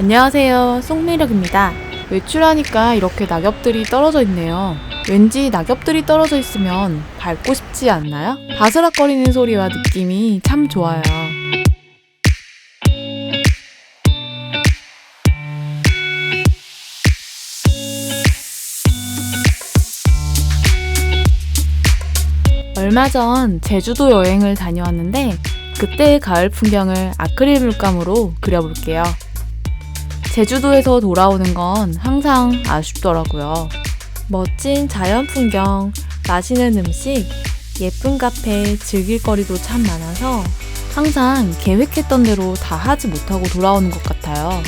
안녕하세요. 송미력입니다. 외출하니까 이렇게 낙엽들이 떨어져 있네요. 왠지 낙엽들이 떨어져 있으면 밟고 싶지 않나요? 바스락거리는 소리와 느낌이 참 좋아요. 얼마 전 제주도 여행을 다녀왔는데 그때의 가을 풍경을 아크릴 물감으로 그려볼게요. 제주도에서 돌아오는 건 항상 아쉽더라고요. 멋진 자연 풍경, 맛있는 음식, 예쁜 카페, 즐길 거리도 참 많아서 항상 계획했던 대로 다 하지 못하고 돌아오는 것 같아요.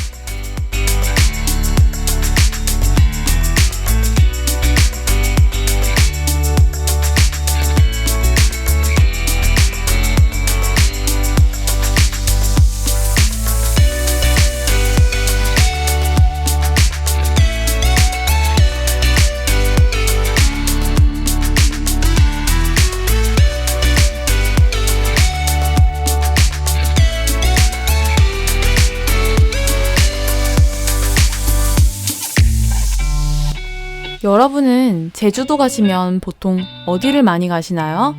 여러분은 제주도 가시면 보통 어디를 많이 가시나요?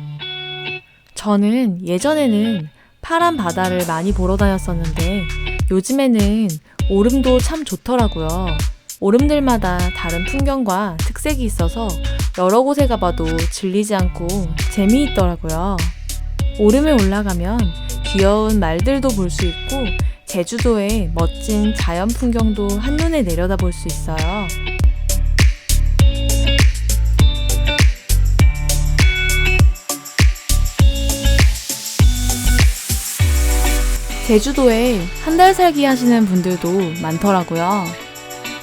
저는 예전에는 파란 바다를 많이 보러 다녔었는데 요즘에는 오름도 참 좋더라고요. 오름들마다 다른 풍경과 특색이 있어서 여러 곳에 가봐도 질리지 않고 재미있더라고요. 오름에 올라가면 귀여운 말들도 볼 수 있고 제주도의 멋진 자연 풍경도 한눈에 내려다 볼 수 있어요. 제주도에 한 달 살기 하시는 분들도 많더라고요.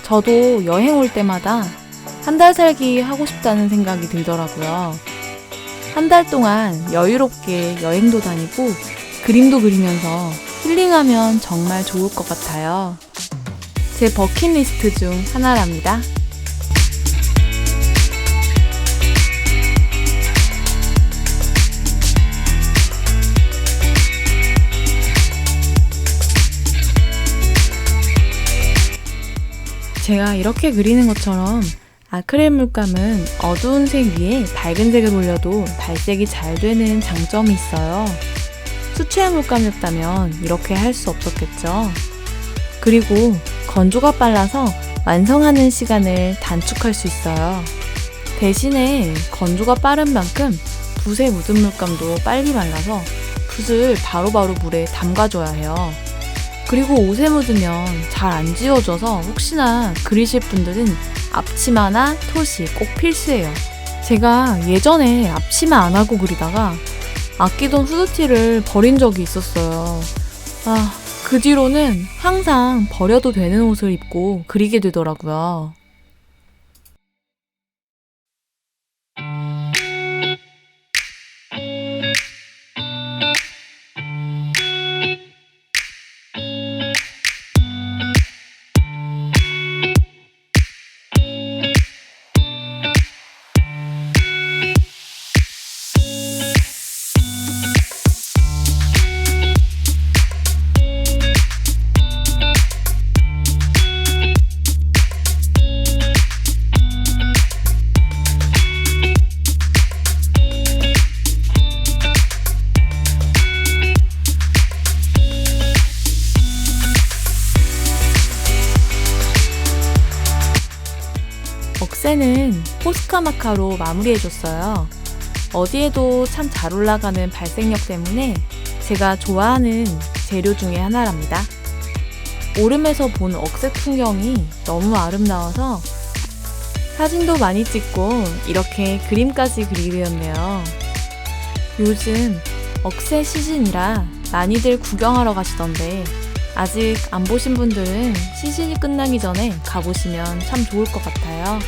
저도 여행 올 때마다 한 달 살기 하고 싶다는 생각이 들더라고요. 한 달 동안 여유롭게 여행도 다니고 그림도 그리면서 힐링하면 정말 좋을 것 같아요. 제 버킷리스트 중 하나랍니다. 제가 이렇게 그리는 것처럼 아크릴 물감은 어두운 색 위에 밝은 색을 올려도 발색이 잘 되는 장점이 있어요. 수채화 물감이었다면 이렇게 할 수 없었겠죠. 그리고 건조가 빨라서 완성하는 시간을 단축할 수 있어요. 대신에 건조가 빠른 만큼 붓에 묻은 물감도 빨리 말라서 붓을 바로바로 물에 담가줘야 해요. 그리고 옷에 묻으면 잘 안 지워져서 혹시나 그리실 분들은 앞치마나 톳이 꼭 필수예요. 제가 예전에 앞치마 안 하고 그리다가 아끼던 후드티를 버린 적이 있었어요. 아, 그 뒤로는 항상 버려도 되는 옷을 입고 그리게 되더라고요. 억새는 포스카마카로 마무리해줬어요. 어디에도 참 잘 올라가는 발색력 때문에 제가 좋아하는 재료 중에 하나랍니다. 오름에서 본 억새 풍경이 너무 아름다워서 사진도 많이 찍고 이렇게 그림까지 그리게 되었네요. 요즘 억새 시즌이라 많이들 구경하러 가시던데 아직 안 보신 분들은 시즌이 끝나기 전에 가보시면 참 좋을 것 같아요.